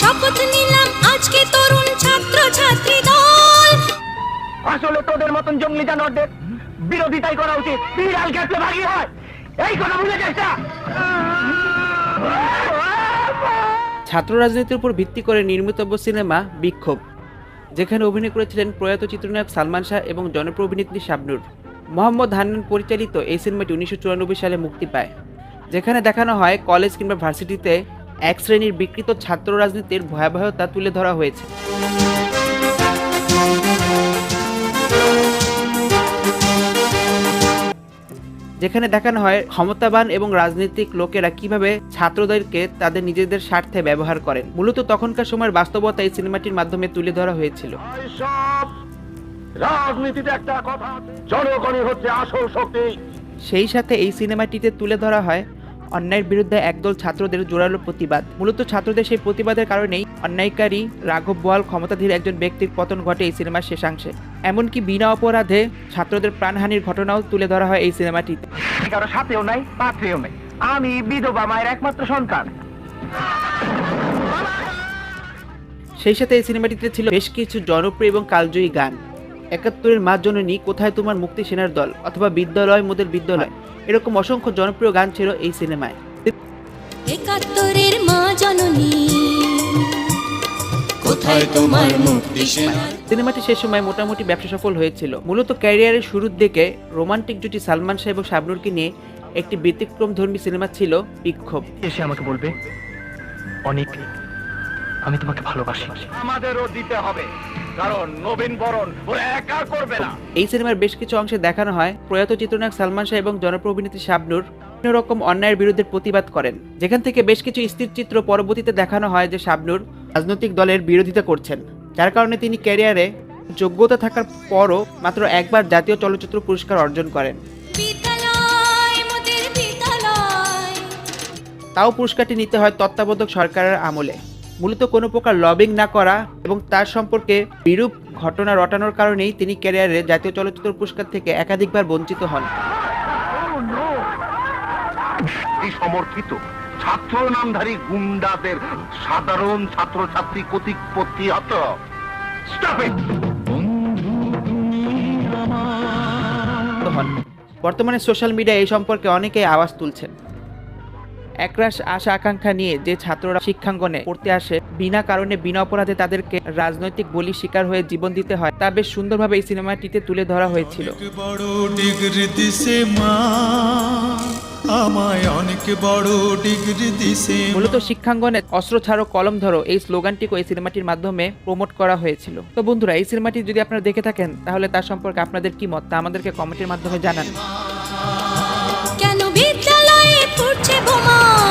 শপথ নিলাম আজকে তরুণ ছাত্র ছাত্রী দল। আসলে তোদের মতন জঙ্গলি জানোয়ারদের বিরোধিতাই করা উচিত। বিড়াল ক্ষেত্রে ভাগি হয়। এই কথা বুঝে ছাত্র রাজনীতির উপর ভিত্তি করে নির্মিতব্য সিনেমা বিক্ষোভ যেখানে অভিনয় করেছিলেন প্রয়াত চিত্রনায়ক সালমান শাহ এবং জনপ্রিয় অভিনেত্রী শাবনুর। মোহাম্মদ হান্নান পরিচালিত এই সিনেমাটি উনিশশো চুরানব্বই সালে মুক্তি পায়। যেখানে দেখানো হয় কলেজ কিংবা ভার্সিটিতে এক শ্রেণির বিকৃত ছাত্র রাজনীতির ভয়াবহতা তুলে ধরা হয়েছে। যেখানে দেখানো হয় ক্ষমতাবান এবং রাজনৈতিক লোকেরা কীভাবে ছাত্রদেরকে তাদের নিজেদের স্বার্থে ব্যবহার করেন। মূলত তখনকার সময়ের বাস্তবতা এই সিনেমাটির মাধ্যমে তুলে ধরা হয়েছিল। রাজনীতিতে একটা কথা জনগণই হচ্ছে আসল শক্তি। সেই সাথে এই সিনেমাটিতে তুলে ধরা হয় অন্যায়ের বিরুদ্ধে একদল ছাত্রদের জোরালো প্রতিবাদ। মূলত ছাত্রদের সেই প্রতিবাদের কারণেই অন্যায়কারী রাঘব বোয়াল ক্ষমতাধীর একজন ব্যক্তির পতন ঘটে এই সিনেমার শেষাংশে। এমনকি বিনা অপরাধে ছাত্রদের প্রাণহানির ঘটনাও তুলে ধরা হয় এই সিনেমাটিতে। কারও সাথেও নাই পাত্রেও নাই। আমি বিধবা মায়ের একমাত্র সন্তান। সেই সাথে এই সিনেমাটিতে ছিল বেশ কিছু জনপ্রিয় এবং কালজয়ী গান। একাত্তরের মা জননী কোথায় তোমার মুক্তি সেনার দল? অথবা বিদ্যালয় মোদের বিদ্যালয়? এরকম অসংখ্য জনপ্রিয় গান ছিল এই সিনেমায়। একাত্তরের মা জননী কোথায় তোমার মুক্তি সিনেমাটি সে সময় মোটামুটি ব্যবসা সফল হয়েছিল। মূলত ক্যারিয়ারের শুরুর দিকে রোমান্টিক জুটি সালমান শাহ এবং শাবনুরকে নিয়ে একটি ব্যতিক্রম ধর্মী সিনেমা ছিল বিক্ষোভ। এসে আমাকে বলবে অনেক আমি তোমাকে ভালোবাসি। আমাদেরও দিতে হবে। কারণ নবীন বরণ ওরা একা করবে না। এই সিনেমার বেশ কিছু অংশে দেখানো হয় প্রয়াত চিত্রনায়ক সালমান শাহ এবং জনপ্রিয় অভিনেত্রী শাবনুর বিভিন্ন রকম অন্যায়ের বিরুদ্ধে প্রতিবাদ করেন। যেখান থেকে বেশ কিছু স্থির চিত্র পরবর্তীতে দেখানো হয় যে শাবনুর রাজনৈতিক দলের বিরোধিতা করছেন। যার কারণে তিনি ক্যারিয়ারে যোগ্যতা থাকার পরও মাত্র একবার জাতীয় চলচ্চিত্র পুরস্কার অর্জন করেন। তাও পুরস্কারটি নিতে হয় তত্ত্বাবধায়ক সরকারের আমলে। মূলত কোনো প্রকার লবিং না করা এবং তার সম্পর্কে বিরূপ ঘটনা রটানোর কারণেই তিনি ক্যারিয়ারে জাতীয় চলচ্চিত্র পুরস্কার থেকে একাধিকবার বঞ্চিত হন। সমর্থিত ছাত্র নামধারী গুন্ডাদের সাধারণ ছাত্রছাত্রী কর্তৃক প্রতিহত হন বর্তমানে সোশ্যাল মিডিয়ায় এই সম্পর্কে অনেকেই আওয়াজ তুলছেন। একরাশ আশা আকাঙ্ক্ষা নিয়ে যে ছাত্ররা শিক্ষাঙ্গনে পড়তে আসে বিনা কারণে বিনা অপরাধে তাদেরকে রাজনৈতিক বলি শিকার হয়ে জীবন দিতে হয়। তা বেশ সুন্দরভাবে এই সিনেমাটিতে তুলে ধরা হয়েছিল। আমায় অনেক বড় ডিগ্রি দিছে মূলত শিক্ষাঙ্গনে অস্ত্র ছাড়ো কলম ধরো এই স্লোগানটিকে এই সিনেমাটির মাধ্যমে প্রমোট করা হয়েছিল। তো বন্ধুরা এই সিনেমাটি যদি আপনারা দেখে থাকেন তাহলে তার সম্পর্কে আপনাদের কি মত? তা আমাদেরকে কমেন্টের মাধ্যমে জানান। ছুটছে বোমা।